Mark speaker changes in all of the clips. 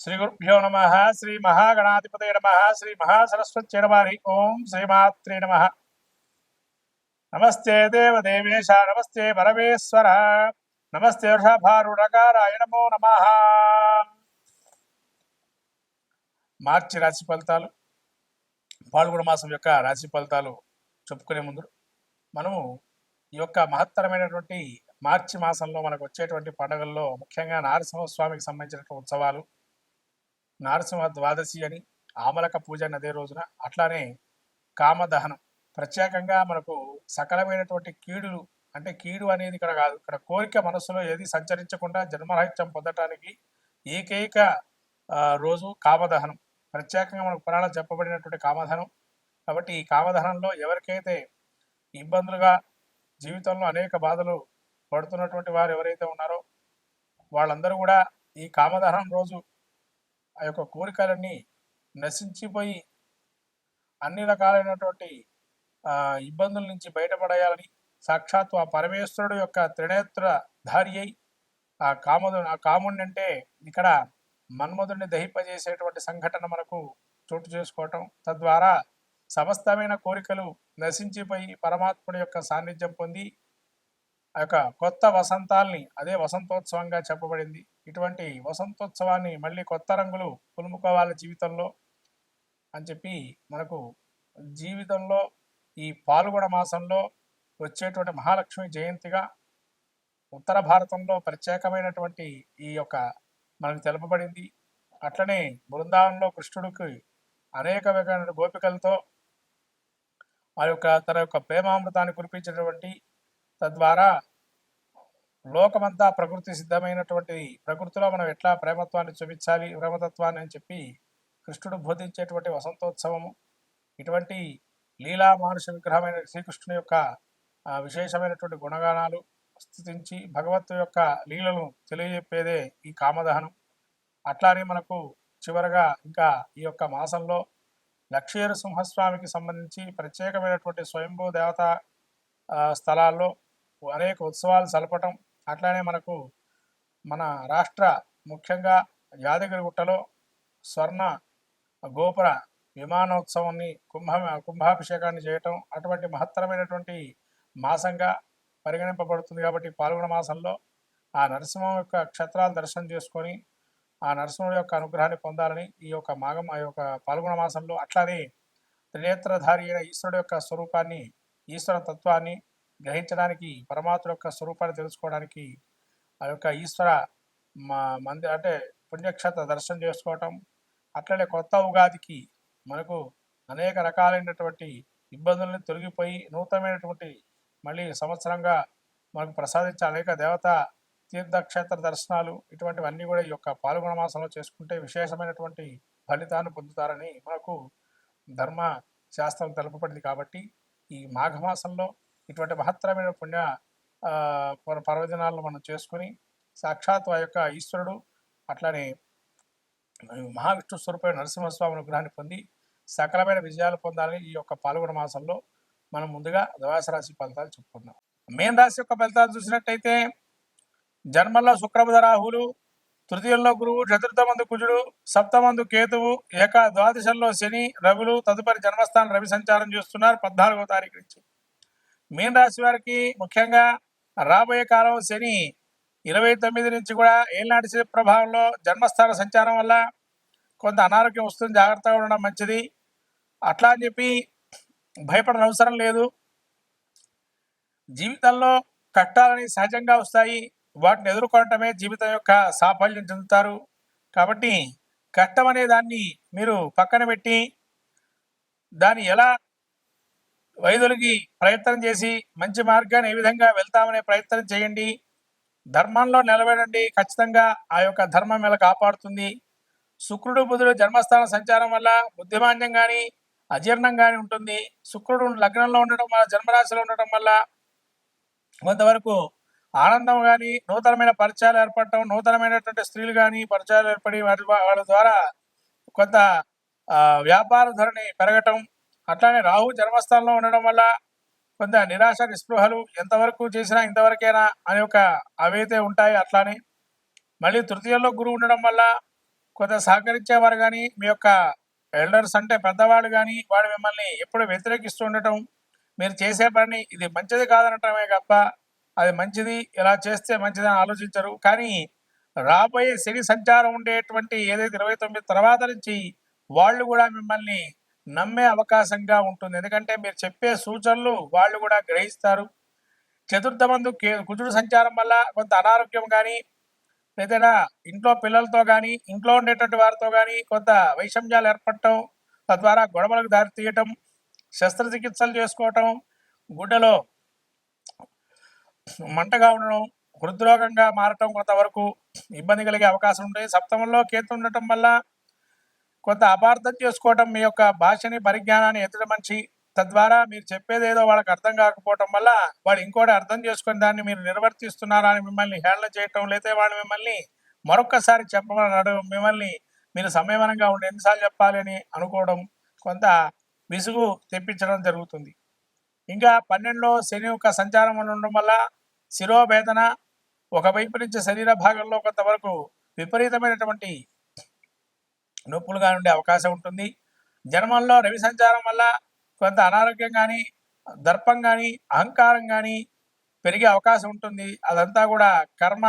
Speaker 1: శ్రీ గురుభ్యో నమ శ్రీ మహాగణాధిపతే నమ శ్రీ మహాసరస్వతి నమ హరి ఓం శ్రీమాత్రే నమ నమస్తే దేవదేవేశ నమస్తే పరమేశ్వర నమస్తే వృషభారుడకారాయ నమో నమ మార్చి రాశి ఫలితాలు పాల్గొన మాసం యొక్క రాశి ఫలితాలు చెప్పుకునే ముందు మనము ఈ యొక్క మహత్తరమైనటువంటి మార్చి మాసంలో మనకు వచ్చేటువంటి పండుగల్లో ముఖ్యంగా నారసింహస్వామికి సంబంధించినటువంటి ఉత్సవాలు నారసింహ ద్వాదశి అని ఆమలక పూజ అని అదే రోజున అట్లానే కామదహనం. ప్రత్యేకంగా మనకు సకలమైనటువంటి కీడులు అంటే కీడు అనేది ఇక్కడ కాదు. ఇక్కడ కోరిక మనస్సులో ఏది సంచరించకుండా జన్మరహిత్యం పొందటానికి ఏకైక రోజు కామదహనం. ప్రత్యేకంగా మనకు పురాణాలు చెప్పబడినటువంటి కామధనం కాబట్టి ఈ కామదహనంలో ఎవరికైతే ఇబ్బందులుగా జీవితంలో అనేక బాధలు పడుతున్నటువంటి వారు ఎవరైతే ఉన్నారో వాళ్ళందరూ కూడా ఈ కామదహనం రోజు ఆ యొక్క కోరికలన్నీ నశించిపోయి అన్ని రకాలైనటువంటి ఇబ్బందుల నుంచి బయటపడేయాలని సాక్షాత్తు ఆ పరమేశ్వరుడు యొక్క త్రినేత్ర ధారి అయి ఆ కామదు ఆ కాముడిని అంటే ఇక్కడ మన్మధుడిని దహింపజేసేటువంటి సంఘటన మనకు చోటు చేసుకోవటం తద్వారా సమస్తమైన కోరికలు నశించిపోయి పరమాత్ముడి యొక్క సాన్నిధ్యం పొంది ఆ యొక్క కొత్త వసంతాల్ని అదే వసంతోత్సవంగా చెప్పబడింది. ఇటువంటి వసంతోత్సవాన్ని మళ్ళీ కొత్త రంగులు పులుముకోవాలి జీవితంలో అని చెప్పి మనకు జీవితంలో ఈ పాల్గొన మాసంలో వచ్చేటువంటి మహాలక్ష్మి జయంతిగా ఉత్తర భారతంలో ప్రత్యేకమైనటువంటి ఈ యొక్క మనకు తెలుపబడింది. అట్లనే బృందావనంలో కృష్ణుడికి అనేక రకమైన గోపికలతో ఆ యొక్క తన యొక్క ప్రేమామృతాన్ని కురిపించినటువంటి తద్వారా లోకమంతా ప్రకృతి సిద్ధమైనటువంటి ప్రకృతిలో మనం ఎట్లా ప్రేమత్వాన్ని చూపించాలి ప్రేమతత్వాన్ని అని చెప్పి కృష్ణుడు బోధించేటువంటి వసంతోత్సవము. ఇటువంటి లీలా మానుష విగ్రహమైన శ్రీకృష్ణుని యొక్క విశేషమైనటువంటి గుణగానాలు స్థుతించి భగవత్తు యొక్క లీలను తెలియజెప్పేదే ఈ కామదహనం. అట్లానే మనకు చివరగా ఇంకా ఈ యొక్క మాసంలో లక్ష్మీర సింహస్వామికి సంబంధించి ప్రత్యేకమైనటువంటి స్వయంభూ దేవత స్థలాల్లో అనేక ఉత్సవాలు జరపటం అట్లానే మనకు మన రాష్ట్ర ముఖ్యంగా యాదగిరిగుట్టలో స్వర్ణ గోపుర విమానోత్సవాన్ని కుంభ కుంభాభిషేకాన్ని చేయటం అటువంటి మహత్తరమైనటువంటి మాసంగా పరిగణింపబడుతుంది కాబట్టి పాల్గొన మాసంలో ఆ నరసింహం యొక్క క్షేత్రాలు దర్శనం చేసుకొని ఆ నరసింహుడి యొక్క అనుగ్రహాన్ని పొందాలని ఈ యొక్క మాగం ఆ యొక్క పాల్గొన మాసంలో అట్లానే త్రినేత్రధారి అయిన ఈశ్వరుడు యొక్క స్వరూపాన్ని ఈశ్వర తత్వాన్ని గ్రహించడానికి పరమాత్మ యొక్క స్వరూపాన్ని తెలుసుకోవడానికి ఆ యొక్క ఈశ్వర మా మంది అంటే పుణ్యక్షేత్ర దర్శనం చేసుకోవటం అట్లనే కొత్త ఉగాదికి మనకు అనేక రకాలైనటువంటి ఇబ్బందులను తొలగిపోయి నూతనమైనటువంటి మళ్ళీ సంవత్సరంగా మనకు ప్రసాదించే అనేక దేవత తీర్థక్షేత్ర దర్శనాలు ఇటువంటివన్నీ కూడా ఈ యొక్క పాల్గొన మాసంలో చేసుకుంటే విశేషమైనటువంటి ఫలితాన్ని పొందుతారని మనకు ధర్మ శాస్త్రం తెలుపబడింది కాబట్టి ఈ మాఘమాసంలో ఇటువంటి మహత్తరమైన పుణ్య పర్వదినాలను మనం చేసుకుని సాక్షాత్ ఆ యొక్క ఈశ్వరుడు అట్లానే మహావిష్ణు స్వరూపమైన నరసింహస్వామి అనుగ్రహాన్ని పొంది సకలమైన విజయాలు పొందాలని ఈ యొక్క పాల్గొన మాసంలో మనం ముందుగా ద్వాదశ రాశి ఫలితాలు చెప్పుకుందాం. మేన్ రాశి యొక్క ఫలితాలు చూసినట్టయితే జన్మల్లో శుక్రబుధ రాహులు తృతీయంలో గురువు చతుర్థ మందు కుజుడు సప్తమందు కేతువు ఏకా ద్వాదశంలో శని రవిలు తదుపరి జన్మస్థానం రవి సంచారం చేస్తున్నారు పద్నాలుగో తారీఖు నుంచి. మీన రాశి వారికి ముఖ్యంగా రాబోయే కాలం శని ఇరవై తొమ్మిది నుంచి కూడా ఏలినాటి ప్రభావంలో జన్మస్థాన సంచారం వల్ల కొంత అనారోగ్యం వస్తుంది జాగ్రత్తగా ఉండడం మంచిది. అట్లా అని చెప్పి భయపడని అవసరం లేదు. జీవితంలో కట్టాలని సహజంగా వస్తాయి. వాటిని ఎదుర్కొనటమే జీవితం యొక్క సాఫల్యం చెందుతారు. కాబట్టి కష్టం అనే దాన్ని మీరు పక్కన పెట్టి దాన్ని ఎలా వైద్యులకి ప్రయత్నం చేసి మంచి మార్గాన్ని ఏ విధంగా వెళ్తామనే ప్రయత్నం చేయండి. ధర్మంలో నిలబడండి. ఖచ్చితంగా ఆ యొక్క ధర్మం ఎలా కాపాడుతుంది. శుక్రుడు బుధుడు జన్మస్థాన సంచారం వల్ల బుద్ధిమాన్యం కానీ అజీర్ణం కానీ ఉంటుంది. శుక్రుడు లగ్నంలో ఉండటం వల్ల జన్మరాశిలో ఉండటం వల్ల కొంతవరకు ఆనందం కానీ నూతనమైన పరిచయాలు ఏర్పడటం నూతనమైనటువంటి స్త్రీలు కానీ పరిచయాలు ఏర్పడి వాటి వాళ్ళ ద్వారా కొంత వ్యాపార ధోరణి పెరగటం అట్లానే రాహు జన్మస్థానంలో ఉండడం వల్ల కొంత నిరాశ నిస్పృహలు ఎంతవరకు చేసినా ఇంతవరకైనా అనే ఒక అవైతే ఉంటాయి అట్లానే. మళ్ళీ తృతీయంలో గురువు ఉండడం వల్ల కొంత సహకరించేవారు కానీ మీ యొక్క ఎల్డర్స్ అంటే పెద్దవాళ్ళు కానీ వాడు మిమ్మల్ని ఎప్పుడు వ్యతిరేకిస్తూ ఉండటం మీరు చేసే పని ఇది మంచిది కాదనటమే తప్ప అది మంచిది ఇలా చేస్తే మంచిదని ఆలోచించరు. కానీ రాబోయే శని సంచారం ఉండేటువంటి ఏదైతే ఇరవై తొమ్మిది తర్వాత నుంచి వాళ్ళు కూడా మిమ్మల్ని నమ్మే అవకాశంగా ఉంటుంది. ఎందుకంటే మీరు చెప్పే సూచనలు వాళ్ళు కూడా గ్రహిస్తారు. చతుర్థ మందు కే- కుజుడు సంచారం వల్ల కొంత అనారోగ్యం కానీ ఏదైనా ఇంట్లో పిల్లలతో కానీ ఇంట్లో ఉండేటువంటి వారితో కానీ కొంత వైషమ్యాలు ఏర్పడటం తద్వారా గొడవలకు దారి తీయటం శస్త్రచికిత్సలు చేసుకోవటం గుడ్డలో మంటగా ఉండడం హృద్రోగంగా మారటం కొంతవరకు ఇబ్బంది కలిగే అవకాశం ఉంటుంది. సప్తమంలో కేతు ఉండటం వల్ల కొంత అపార్థం చేసుకోవటం మీ యొక్క భాషని పరిజ్ఞానాన్ని ఎదుటి మనిషి తద్వారా మీరు చెప్పేది ఏదో వాళ్ళకి అర్థం కాకపోవటం వల్ల వాళ్ళు ఇంకోటి అర్థం చేసుకుని దాన్ని మీరు నిర్వర్తిస్తున్నారా అని మిమ్మల్ని హేళన చేయటం లేతే వాళ్ళు మిమ్మల్ని మరొక్కసారి చెప్పమని మిమ్మల్ని మీరు సంయమనంగా ఉండి ఎన్నిసార్లు చెప్పాలి అని అనుకోవడం కొంత విసుగు తెప్పించడం జరుగుతుంది. ఇంకా పన్నెండులో శని యొక్క సంచారం ఉండడం వల్ల శిరోవేదన ఒకవైపు నుంచి శరీర భాగంలో కొంతవరకు విపరీతమైనటువంటి నొప్పులుగా ఉండే అవకాశం ఉంటుంది. జన్మంలో రవి సంచారం వల్ల కొంత అనారోగ్యం కానీ దర్పం కానీ అహంకారం కానీ పెరిగే అవకాశం ఉంటుంది. అదంతా కూడా కర్మ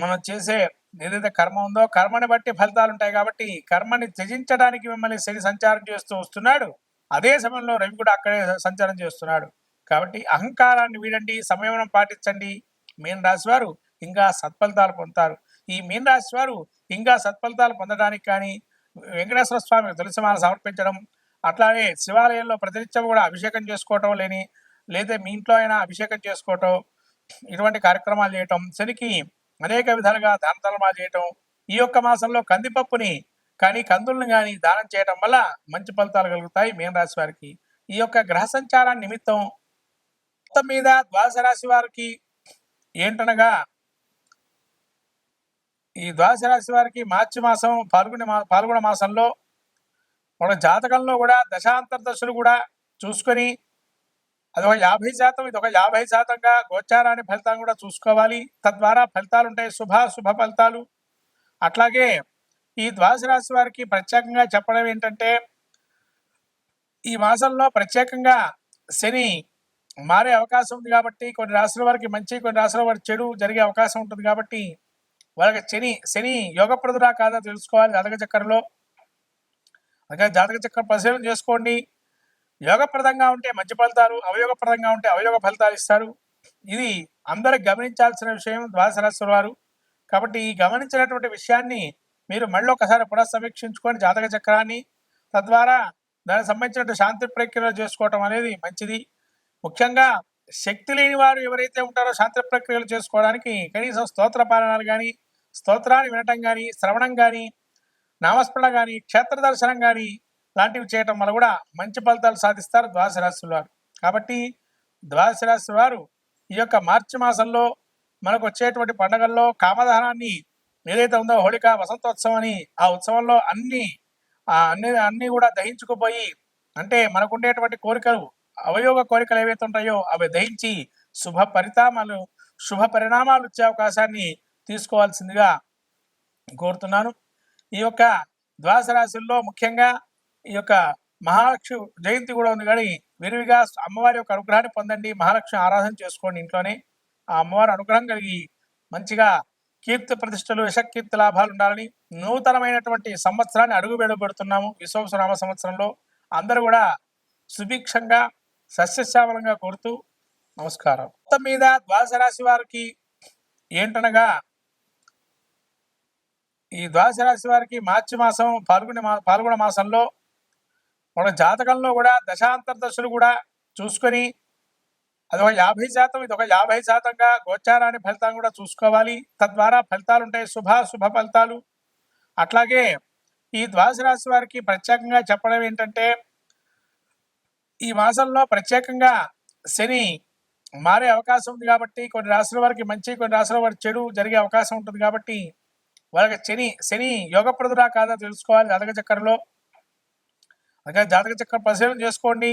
Speaker 1: మనం చేసే ఏదైతే కర్మ ఉందో కర్మని బట్టి ఫలితాలు ఉంటాయి కాబట్టి కర్మని త్యజించడానికి మిమ్మల్ని శని సంచారం చేస్తూ వస్తున్నాడు. అదే సమయంలో రవి కూడా అక్కడే సంచారం చేస్తున్నాడు. కాబట్టి అహంకారాన్ని వీడండి సంయమనం పాటించండి. మీన రాశివారు ఇంకా సత్ఫలితాలు పొందుతారు. ఈ మీనరాశి వారు ఇంకా సత్ఫలితాలు పొందడానికి కానీ వెంకటేశ్వర స్వామికి తులసిమాల సమర్పించడం అట్లానే శివాలయంలో ప్రతినిత్యం కూడా అభిషేకం చేసుకోవటం లేని లేదా మీ ఇంట్లో అయినా అభిషేకం చేసుకోవటం ఇటువంటి కార్యక్రమాలు చేయటం శనికి అనేక విధాలుగా దాన ధర్మాలు చేయటం ఈ యొక్క మాసంలో కందిపప్పుని కానీ కందులను కానీ దానం చేయటం వల్ల మంచి ఫలితాలు కలుగుతాయి మీనరాశి వారికి. ఈ యొక్క గ్రహ సంచారాన్ని నిమిత్తం మొత్తం మీద ద్వాదశ రాశి వారికి ఏంటనగా ఈ ద్వాదశ రాశి వారికి మార్చి మాసం పాల్గొనే మా పాల్గొన మాసంలో మన జాతకంలో కూడా దశాంతర దశలు కూడా చూసుకొని అది ఒక యాభై శాతం ఇది ఒక యాభై శాతంగా గోచారాన్ని ఫలితాన్ని కూడా చూసుకోవాలి. తద్వారా ఫలితాలు ఉంటాయి శుభ శుభ ఫలితాలు. అట్లాగే ఈ ద్వాదశ రాశి వారికి ప్రత్యేకంగా చెప్పడం ఏంటంటే ఈ మాసంలో ప్రత్యేకంగా శని మారే అవకాశం ఉంది కాబట్టి కొన్ని రాశుల వారికి మంచి కొన్ని రాశుల వారికి చెడు జరిగే అవకాశం ఉంటుంది కాబట్టి వాళ్ళకి శని శని యోగప్రదురా కాదా తెలుసుకోవాలి జాతక చక్రంలో. అలాగే జాతక చక్రం పరిశీలన చేసుకోండి. యోగప్రదంగా ఉంటే మంచి ఫలితాలు అవయోగప్రదంగా ఉంటే అవయోగ ఫలితాలు ఇస్తారు. ఇది అందరూ గమనించాల్సిన విషయం ద్వాదశరాశుల వారు. కాబట్టి ఈ గమనించినటువంటి విషయాన్ని మీరు మళ్ళీ ఒకసారి పునఃసమీక్షించుకొని జాతక చక్రాన్ని తద్వారా దానికి సంబంధించిన శాంతి ప్రక్రియలు చేసుకోవటం అనేది మంచిది. ముఖ్యంగా శక్తి లేని వారు ఎవరైతే ఉంటారో శాంతి ప్రక్రియలు చేసుకోవడానికి కనీసం స్తోత్ర పాలనాలు కానీ స్తోత్రాన్ని వినటం కానీ శ్రవణం కానీ నామస్మరణ కానీ క్షేత్ర దర్శనం కానీ లాంటివి చేయటం వల్ల కూడా మంచి ఫలితాలు సాధిస్తారు ద్వాదశ రాశుల వారు. కాబట్టి ద్వాదశ రాశి వారు ఈ యొక్క మార్చి మాసంలో మనకు వచ్చేటువంటి పండుగల్లో కామదహనాన్ని ఏదైతే ఉందో హోళిక వసంతోత్సవం అని ఆ ఉత్సవంలో అన్ని ఆ అన్ని అన్నీ కూడా దహించుకుపోయి అంటే మనకు ఉండేటువంటి కోరికలు అవయోగ కోరికలు ఏవైతే ఉంటాయో అవి దహించి శుభ పరిణామాలు శుభ పరిణామాలు ఇచ్చే అవకాశాన్ని తీసుకోవాల్సిందిగా కోరుతున్నాను. ఈ యొక్క ద్వాస రాశుల్లో ముఖ్యంగా ఈ యొక్క మహాలక్ష్మి జయంతి కూడా ఉంది కానీ విరివిగా అమ్మవారి యొక్క అనుగ్రహాన్ని పొందండి. మహాలక్ష్మి ఆరాధన చేసుకోండి ఇంట్లోనే. ఆ అమ్మవారి అనుగ్రహం కలిగి మంచిగా కీర్తి ప్రతిష్టలు యశకీర్తి లాభాలు ఉండాలని నూతనమైనటువంటి సంవత్సరాన్ని అడుగు వేడబెడుతున్నాము విశ్వసనామ సంవత్సరంలో అందరూ కూడా సుభిక్షంగా సస్యశ్యామలంగా కోరుతూ నమస్కారం. మొత్తం మీద ద్వాదశ రాశి వారికి ఏంటనగా ఈ ద్వాదశ రాశి వారికి మార్చి మాసం పాల్గొని మా పాల్గొన మాసంలో మన జాతకంలో కూడా దశాంతర దశలు కూడా చూసుకొని అదొక యాభై శాతం ఇది ఒక యాభై శాతంగా గోచారాన్ని ఫలితాన్ని కూడా చూసుకోవాలి. తద్వారా ఫలితాలు ఉంటాయి శుభ శుభ ఫలితాలు. అట్లాగే ఈ ద్వాదశ రాశి వారికి ప్రత్యేకంగా చెప్పడం ఏంటంటే ఈ మాసంలో ప్రత్యేకంగా శని మారే అవకాశం ఉంది కాబట్టి కొన్ని రాష్ట్రాల వారికి మంచి కొన్ని రాష్ట్రాల వారికి చెడు జరిగే అవకాశం ఉంటుంది కాబట్టి వాళ్ళకి శని శని యోగప్రదురా కాదా తెలుసుకోవాలి. జాతక చక్రంలో అలాగే జాతక చక్రం పరిశీలన చేసుకోండి.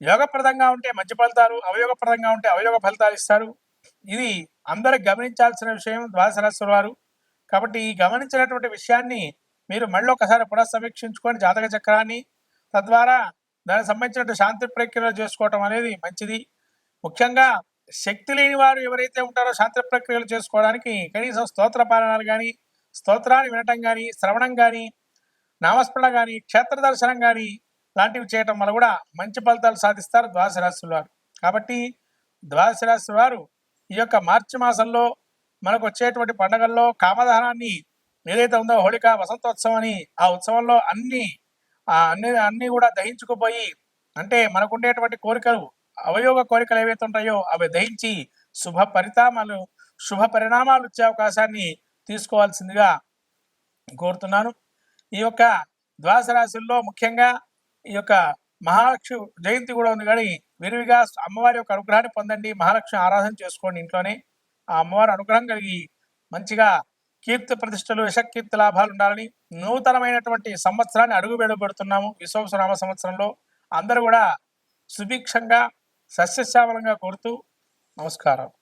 Speaker 1: యోగప్రదంగా ఉంటే మంచి ఫలితాలు అవయోగప్రదంగా ఉంటే అవయోగ ఫలితాలు ఇస్తారు. ఇది అందరూ గమనించాల్సిన విషయం ద్వాదశ రాశుల వారు. కాబట్టి ఈ గమనించినటువంటి విషయాన్ని మీరు మళ్ళీ ఒకసారి పునఃసమీక్షించుకొని జాతక చక్రాన్ని తద్వారా దానికి సంబంధించినట్టు శాంతి ప్రక్రియలు చేసుకోవటం అనేది మంచిది. ముఖ్యంగా శక్తి లేని వారు ఎవరైతే ఉంటారో శాంతి ప్రక్రియలు చేసుకోవడానికి కనీసం స్తోత్ర పాలనాలు కానీ స్తోత్రాన్ని వినటం కానీ శ్రవణం కానీ నామస్మరణ కానీ క్షేత్ర దర్శనం కానీ లాంటివి చేయటం వల్ల కూడా మంచి ఫలితాలు సాధిస్తారు ద్వాదశ రాశుల వారు. కాబట్టి ద్వాదశ రాశి వారు ఈ యొక్క మార్చి మాసంలో మనకు వచ్చేటువంటి పండగల్లో కామదహనాన్ని ఏదైతే ఉందో హోళిక వసంతోత్సవం అని ఆ ఉత్సవంలో అన్ని అన్ని అన్ని కూడా దహించుకుపోయి అంటే మనకుండేటువంటి కోరికలు అవయోగ కోరికలు ఏవైతే ఉంటాయో అవి దహించి శుభ పరిణామాలు శుభ పరిణామాలు వచ్చే అవకాశాన్ని తీసుకోవాల్సిందిగా కోరుతున్నాను. ఈ యొక్క ద్వాస రాశుల్లో ముఖ్యంగా ఈ యొక్క మహాలక్ష్మి జయంతి కూడా ఉంది కానీ విరివిగా అమ్మవారి యొక్క అనుగ్రహాన్ని పొందండి. మహాలక్ష్మి ఆరాధన చేసుకోండి ఇంట్లోనే. ఆ అమ్మవారి అనుగ్రహం కలిగి మంచిగా కీర్తి ప్రతిష్టలు యశకీర్తి లాభాలు ఉండాలని నూతనమైనటువంటి సంవత్సరాన్ని అడుగు పెడుతున్నాము విశ్వసనామ సంవత్సరంలో అందరూ కూడా సుభిక్షంగా సస్యశ్యామలంగా కోరుతూ నమస్కారం.